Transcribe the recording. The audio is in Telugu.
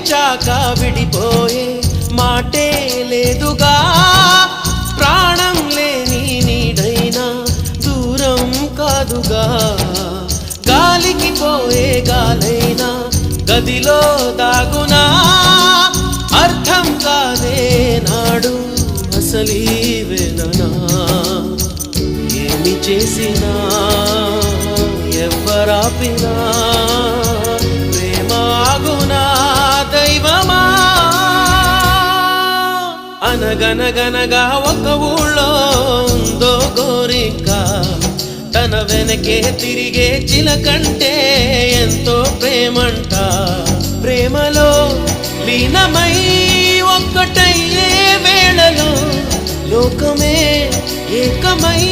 ప్రేమించాక విడిపోయే మాటే లేదుగా. ప్రాణం లేని నీడైనా దూరం కాదుగా. గాలికి పోయే గాలైనా గదిలో దాగునా. అర్థం కాదే నాడు అసలీ ఏమి చేసినా ఎవ్వరాపినా. అనగనగనగా ఒక ఊళ్ళో ఉందో గోరిక. తన వెనకే తిరిగే చిలకంటే ఎంతో ప్రేమంట. ప్రేమలో లీనమై ఒక్కటయ్యే వేళలో లోకమే ఏకమై